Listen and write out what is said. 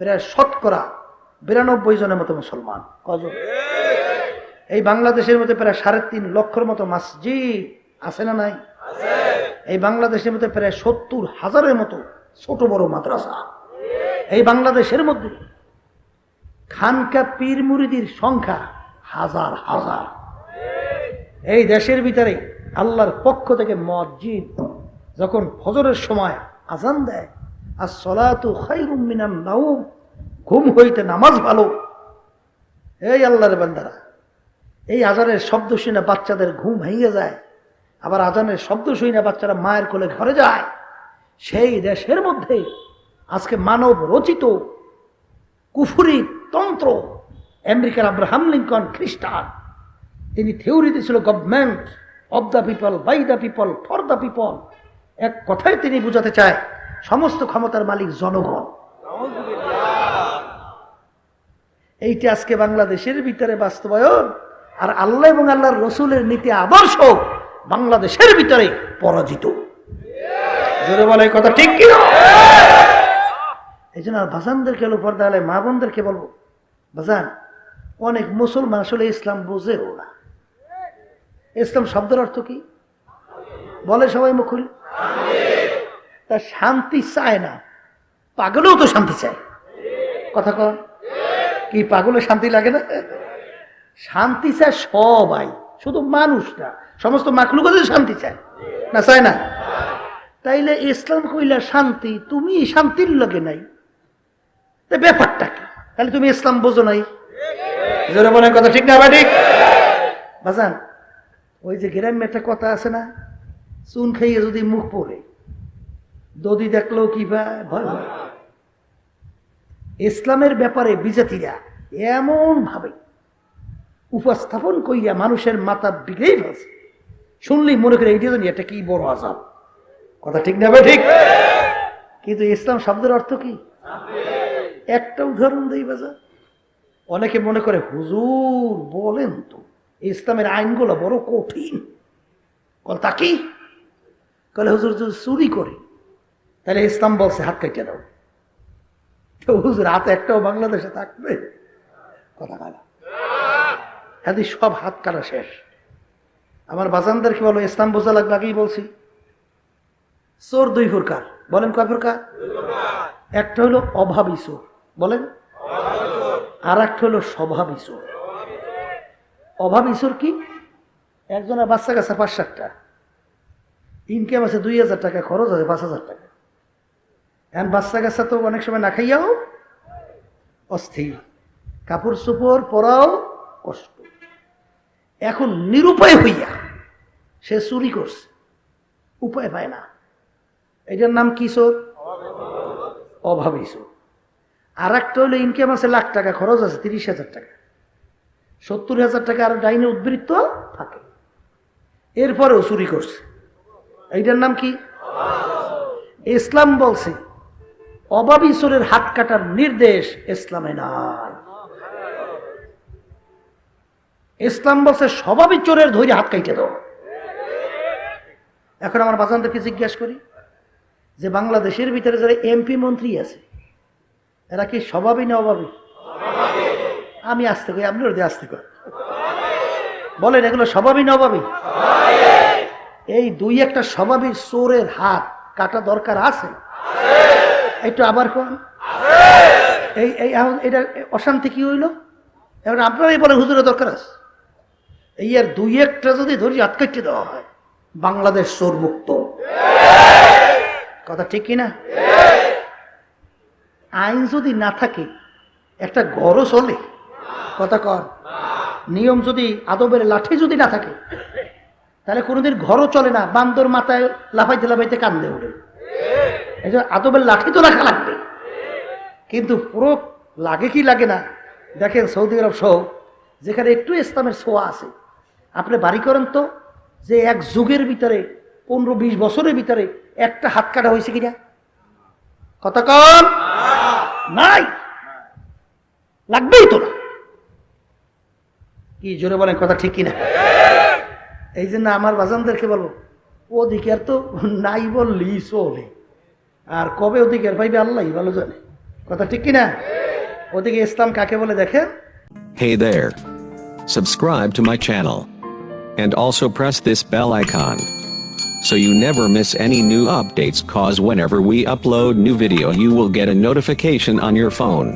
প্রায় শতকরা বিরানব্বই জনের মতো মুসলমান। কজন? এই বাংলাদেশের মধ্যে প্রায় সাড়ে তিন লক্ষর মতো মসজিদ আছে না নাই? এই বাংলাদেশের মধ্যে প্রায় সত্তর হাজারের মতো ছোট বড় মাদ্রাসা। এই বাংলাদেশের মধ্যে খানকা পীর মুরিদির সংখ্যা হাজার হাজার। এই দেশের ভিতরে আল্লাহর পক্ষ থেকে মসজিদ যখন ফজরের সময় আজান দেয় আর সলাতু খাইরুম মিনান নাউম ঘুম হইতে নামাজ ভালো। এই আল্লাহর বান্দারা, এই আজানের শব্দ শুনে বাচ্চাদের ঘুম ভেঙে যায়। আবার আজানের শব্দ শুনে বাচ্চারা মায়ের কোলে ঘরে যায়। সেই দেশের মধ্যে আজকে মানব রচিত কুফুরি তন্ত্র, আমেরিকার আব্রাহাম লিঙ্কন খ্রিস্টান। তিনি থিওরি দিয়েছিল government of the people, by the people, for the people. এক কথায় তিনি বুঝাতে চায় সমস্ত ক্ষমতার মালিক জনগণ। এইটা আজকে বাংলাদেশের ভিতরে বাস্তবায়ন, আর আল্লাহ এবং আল্লাহর রসুলের নীতি আদর্শ বাংলাদেশের ভিতরে পরাজিত। জোরে বলে কথা ঠিক কিনা? এই জন্য আর বাজানদেরকে হলো পর্দা হলে মা বোনদেরকে বলব, বাজান, অনেক মুসলমান আসলে ইসলাম বোঝেও না। ইসলাম শব্দের অর্থ কি? বলে সবাই মুখুল তা শান্তি চায় না। পাগলেও তো শান্তি চায়। কথা কন। কি পাগলে শান্তি লাগে না? শান্তি চায় সবাই, শুধু মানুষ না, সমস্ত মাকলুকাদের শান্তি চায়। না চায় না? তাইলে ইসলাম কইলা শান্তি, তুমি শান্তির লগে নাই। তা ব্যাপারটা কি? তাহলে তুমি ইসলাম বোঝো নাই। জোরে মনে কথা ঠিক না ঠিক বাজান, ওই যে গ্রামে একটা কথা আছে না, চুন খাইয়ে যদি মুখ পড়ে দদি দেখলেও কি পায় ভয় ইসলামের ব্যাপারে বিজাতিরা এমন ভাবে উপস্থাপন কইয়া মানুষের মাথা বিগড়েই ফেলছে। শুনলেই মনে করে এইটা জানি এটা কি বড় আজাব। কথা ঠিক না ভাই ঠিক? কিন্তু ইসলাম শব্দের অর্থ কি? একটা উদাহরণ দেই বাজার। অনেকে মনে করে, হুজুর, বলেন তো, ইসলামের আইনগুলো বড় কঠিন। তা কি? কলে হুজুর যদি চুরি করে তাহলে ইসলাম বলছে, হাত কেটে দাও। হুজুর, হাতে একটাও বাংলাদেশে থাকবে? কথা কালা হ্যাঁ সব হাত কাটা শেষ। আমার বাজানদেরকে বলো, ইসলাম বোঝা লাগবে, আগেই বলছি। চোর দুই প্রকার বলেন কয় প্রকার একটা হলো অভাবী চোর। বলেন। আর একটা হলো স্বভাবী চোর। অভাবী চোর কি? একজনের বাচ্চা কাছে পাঁচ সাতটা ইনকাম আছে দুই হাজার টাকা, খরচ আছে পাঁচ হাজার টাকা। এখন বাচ্চা কাচ্চা তো অনেক সময় না খাইয়াও অস্থির। কাপড় চোপড় পরাও কষ্ট। এখন নিরুপায় হইয়া সে চুরি করছে। উপায় পায় না। এটার নাম কি চোর? অভাবী চোর। আর একটা হলো ইনকাম আছে লাখ টাকা, খরচ আছে তিরিশ হাজার টাকা। সত্তর হাজার টাকা আর ডাইনে উদ্বৃত্ত থাকে। এরপরেও চুরি করছে। এইটার নাম কি? ইসলাম বলছে অভাবী চোরের হাত কাটার নির্দেশ ইসলামে নাই। ইসলাম বলছে, স্বভাবী চোরের ধৈর্য হাত কাইটে দাও। এখন আমার বাজানদেরকে জিজ্ঞাসা করি যে, বাংলাদেশের ভিতরে যারা এমপি মন্ত্রী আছে, এরা কি স্বভাবই না অভাবী আমি আসতে কই, আপনি ওদের আসতে কর। বলেন, এগুলো স্বভাবই না অভাবী এই দুই একটা স্বভাবী চোরের হাত কাটা দরকার আছে? একটু আবার কোন? এই এই, এখন এটা অশান্তি কি হইল? এখন আপনারাই বলেন হুজুরের দরকার আছে। এই আর দুই একটা যদি ধরি আটকাইতে দেওয়া হয়, বাংলাদেশ চোর মুক্ত কথা ঠিক কিনা? আইন যদি না থাকে, একটা ঘরও চলে, কথা কর নিয়ম যদি, আদবের লাঠি যদি না থাকে, তাহলে কোনোদিন ঘরও চলে না, বান্দর মাথায় লাফাইতে লাফাইতে কান্দে ওঠে এই আদবের লাঠি তো রাখা লাগবে। কিন্তু পুরো লাগে কি লাগে না? দেখেন সৌদি আরব সহ, যেখানে একটু ইসলামের ছোঁয়া আছে। আপনি বাড়ি করেন তো, যে এক যুগের ভিতরে, পনেরো বিশ বছরের ভিতরে একটা হাত কাটা হয়েছে কিনা? কথা কন? নাই। লাগবেই তো না। কি জোরে বলেন কথা ঠিক কিনা? এই জন্য আমার বাজানদেরকে বলব অধিকার তো নাই বললি চলে। আর কবে অধিকার পাইবে আল্লাহ ভালো জানে কথা ঠিক কিনা ওদিকে ইসলাম কাকে বলে দেখেন Hey there. Subscribe to my channel. And also press this bell icon. So you never miss any new updates cause whenever we upload new video you will get a notification on your phone.